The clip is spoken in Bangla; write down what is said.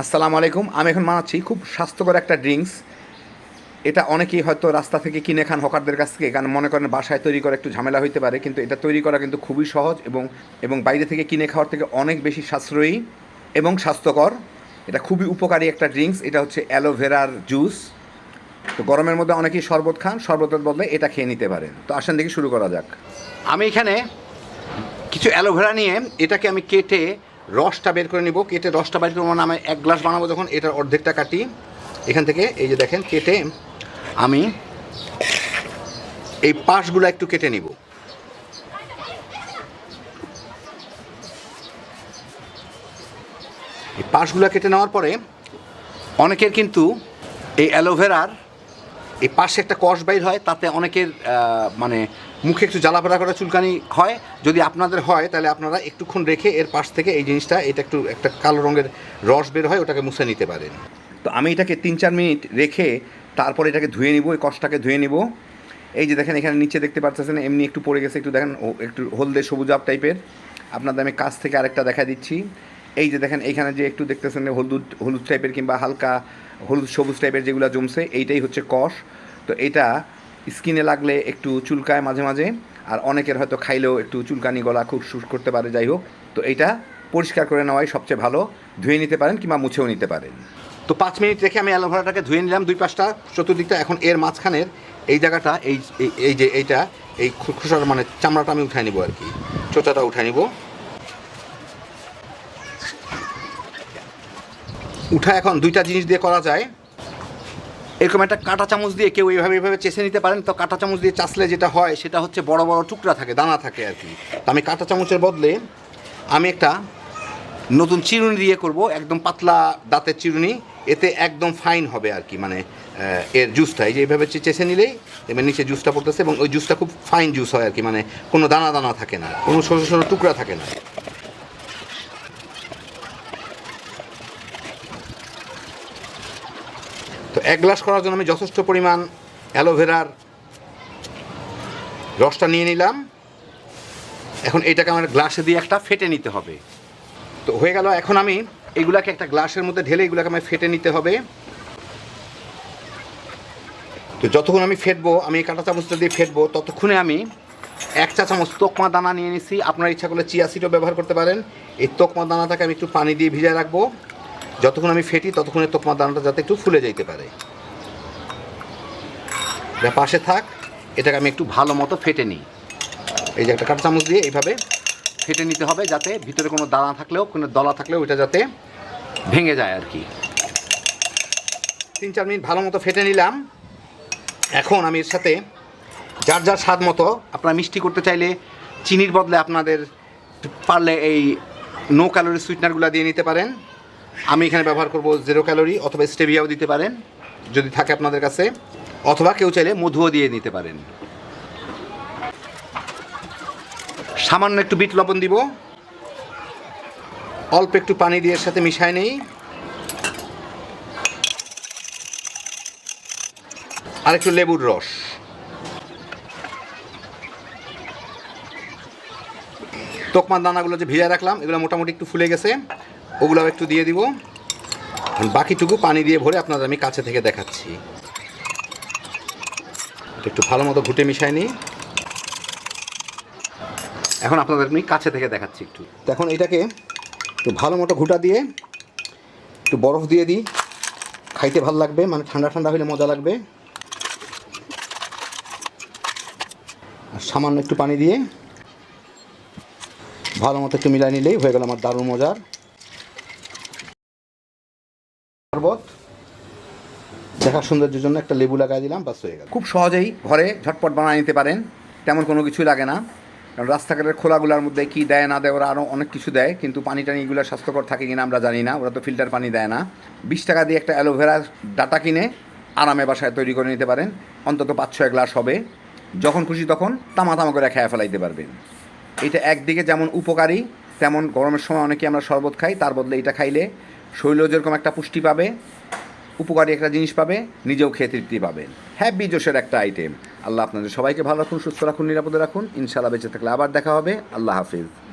আসসালামু আলাইকুম। আমি এখন মানাচ্ছি খুব স্বাস্থ্যকর একটা ড্রিঙ্কস। এটা অনেকেই হয়তো রাস্তা থেকে কিনে খান হকারদের কাছ থেকে, কারণ মনে করেন বাসায় তৈরি করা একটু ঝামেলা হইতে পারে, কিন্তু এটা তৈরি করা কিন্তু খুবই সহজ এবং এবং বাইরে থেকে কিনে খাওয়ার থেকে অনেক বেশি সাশ্রয়ী এবং স্বাস্থ্যকর। এটা খুবই উপকারী একটা ড্রিঙ্কস। এটা হচ্ছে অ্যালোভেরার জুস। তো গরমের মধ্যে অনেকেই শরবত খান, শরবতের বদলে এটা খেয়ে নিতে পারেন। তো আসেন দেখি শুরু করা যাক। আমি এখানে কিছু অ্যালোভেরা নিয়ে এটাকে আমি কেটে রসটা বের করে নিব, কেটে রসটা বের করে আমি এক গ্লাস বানাবো যখন, এটার অর্ধেকটা কাটি। এখান থেকে এই যে দেখেন, কেটে আমি এই পাশগুলো একটু কেটে নিব। এই পাশগুলো কেটে নেওয়ার পরে অনেকের কিন্তু এই অ্যালোভেরার এই পাশে একটা কষ বাইর হয়, তাতে অনেকের মানে মুখে একটু জ্বালাপড়া করা চুলকানি হয়। যদি আপনাদের হয়, তাহলে আপনারা একটুক্ষণ রেখে এর পাশ থেকে এই জিনিসটা, এটা একটু একটা কালো রঙের রস বের হয়, ওটাকে মুছে নিতে পারেন। তো আমি এটাকে তিন চার মিনিট রেখে তারপরে এটাকে ধুয়ে নিব, এই কষটাকে ধুয়ে নিব। এই যে দেখেন, এখানে নিচে দেখতে পাচ্ছেন এমনি একটু পড়ে গেছে, একটু দেখেন একটু হলদে সবুজাব টাইপের আপনাদের আমি কাছ থেকে আরেকটা দেখা দিচ্ছি। এই যে দেখেন, এইখানে যে একটু দেখতেছেন হলুদ হলুদ টাইপের কিংবা হালকা হলুদ সবুজ টাইপের যেগুলো জমছে, এইটাই হচ্ছে কষ। তো এটা স্কিনে লাগলে একটু চুলকায় মাঝে মাঝে, আর অনেকের হয়তো খাইলেও একটু চুলকানি গলা খুব সুস করতে পারে, যাই হোক। তো এইটা পরিষ্কার করে নেওয়াই সবচেয়ে ভালো, ধুয়ে নিতে পারেন কিংবা মুছেও নিতে পারেন। তো পাঁচ মিনিট রেখে আমি অ্যালোভেরাটাকে ধুয়ে নিলাম, দুই পাঁচটা চতুর্দিকটা এখন এর মাঝখানের এই জায়গাটা এই, এই- যে এইটা, এই খু- খোসার মানে চামড়াটা আমি উঠাই নিব আর কি, চোচাটা উঠাই নিব। উঠা এখন দুইটা জিনিস দিয়ে করা যায়। এরকম একটা কাঁটা চামচ দিয়ে কেউ এইভাবে এইভাবে চেষে নিতে পারেন। তো কাঁটা চামচ দিয়ে চাষলে যেটা হয়, সেটা হচ্ছে বড় বড় টুকরা থাকে, দানা থাকে আর কি। তো আমি কাঁটা চামচের বদলে আমি একটা নতুন চিরুনি দিয়ে করব, একদম পাতলা দাঁতের চিরুনি। এতে একদম ফাইন হবে আর কি মানে এর জুসটা এই যে এইভাবে চেষে নিলেই এবার নিচে জুসটা পড়তেছে এবং ওই জুসটা খুব ফাইন জুস হয় আর কি মানে কোনো দানা দানা থাকে না, কোনো ছোটো ছোটো টুকরা থাকে না। তো এক গ্লাস করার জন্য আমি যথেষ্ট পরিমাণ অ্যালোভেরার রসটা নিয়ে নিলাম। এখন এটাকে আমার গ্লাসে দিয়ে একটা ফেটে নিতে হবে। তো হয়ে গেল, এখন আমি এগুলাকে একটা গ্লাসের মধ্যে ঢেলে এগুলাকে আমার ফেটে নিতে হবে। তো যতক্ষণ আমি ফেটবো, আমি কাঁটা চামচটা দিয়ে ফেটবো, ততক্ষণে আমি এক চা চামচ তোকমা দানা নিয়ে নিছি। আপনার ইচ্ছা করলে চিয়া সিডও ব্যবহার করতে পারেন। এই তোকমা দানাটাকে আমি একটু পানি দিয়ে ভিজায় রাখব। যতক্ষণ আমি ফেটি, ততক্ষণে তোকমা দানাটা যাতে একটু ফুলে যাইতে পারে। এটা পাশে থাক, এটাকে আমি একটু ভালো মতো ফেটে নিই। এই যে একটা কাঁটা চামচ দিয়ে এইভাবে ফেটে নিতে হবে যাতে ভিতরে কোনো দানা থাকলেও, কোনো দলা থাকলেও ওইটা যাতে ভেঙে যায় আর কি। তিন চার মিনিট ভালো মতো ফেটে নিলাম। এখন আমি এর সাথে যার যার স্বাদ মতো আপনারা মিষ্টি করতে চাইলে চিনির বদলে আপনাদের পারলে এই নো ক্যালোরি সুইটনারগুলো দিয়ে নিতে পারেন। আমি এখানে ব্যবহার করব জিরো ক্যালোরি অথবা স্টেভিয়াও দিতে পারেন, যদি থাকে আপনাদের কাছে, অথবা কেউ চাইলে মধুও দিয়ে নিতে পারেন। সামান্য একটু বিট লবণ দিব। অল্প একটু পানি দিয়ে সাথে মিশায় নেই। আর একটু লেবুর রস। তোকমার দানাগুলো যে ভিজায় রাখলাম, এগুলো মোটামুটি একটু ফুলে গেছে। ওগুলো একটু দিয়ে দিব। বাকিটুকু পানি দিয়ে ভরে আপনাদের আমি কাছে থেকে দেখাচ্ছি। একটু ভালো মতো ঘুটে মিশাই নিই। এখন আপনাদের আমি কাছে থেকে দেখাচ্ছি একটু। এখন এটাকে একটু ভালো মতো ঘুটা দিয়ে একটু বরফ দিয়ে দিই। খাইতে ভালো লাগবে মানে ঠান্ডা ঠান্ডা হলে মজা লাগবে। আর সামান্য একটু পানি দিয়ে ভালো মতো একটু মিলাই নিলেই হয়ে গেল আমার দারুণ মজার শরবত দেখার সৌন্দর্যের জন্য একটা লেবু লাগাই দিলাম, বাস হয়ে গেল। খুব সহজেই ঘরে ঝটপট বানিয়ে নিতে পারেন, তেমন কোনো কিছুই লাগে না। কারণ রাস্তাঘাটের খোলাগুলোর মধ্যে কি দেয় না দেয়, ওরা আরও অনেক কিছু দেয়, কিন্তু পানি টানি এগুলো স্বাস্থ্যকর থাকে কিনা আমরা জানি না, ওরা তো ফিল্টার পানি দেয় না। বিশ টাকা দিয়ে একটা অ্যালোভেরা ডাটা কিনে আরামে বাসায় তৈরি করে নিতে পারেন, অন্তত পাঁচ ছয় গ্লাস হবে। যখন খুশি তখন তামা তামা করে খেয়ে ফেলাইতে পারবেন। এটা একদিকে যেমন উপকারী, তেমন গরমের সময় অনেকে আমরা শরবত খাই, তার বদলে এটা খাইলে শরীরও যেরকম একটা পুষ্টি পাবে উপকারী একটা জিনিস পাবে, নিজেও খেয়ে তৃপ্তি পাবেন হ্যাপি জোশের একটা আইটেম আল্লাহ আপনাদের সবাইকে ভালো রাখুন, সুস্থ রাখুন, নিরাপদে রাখুন। ইনশাআল্লাহ বেঁচে থাকলে আবার দেখা হবে। আল্লাহ হাফিজ।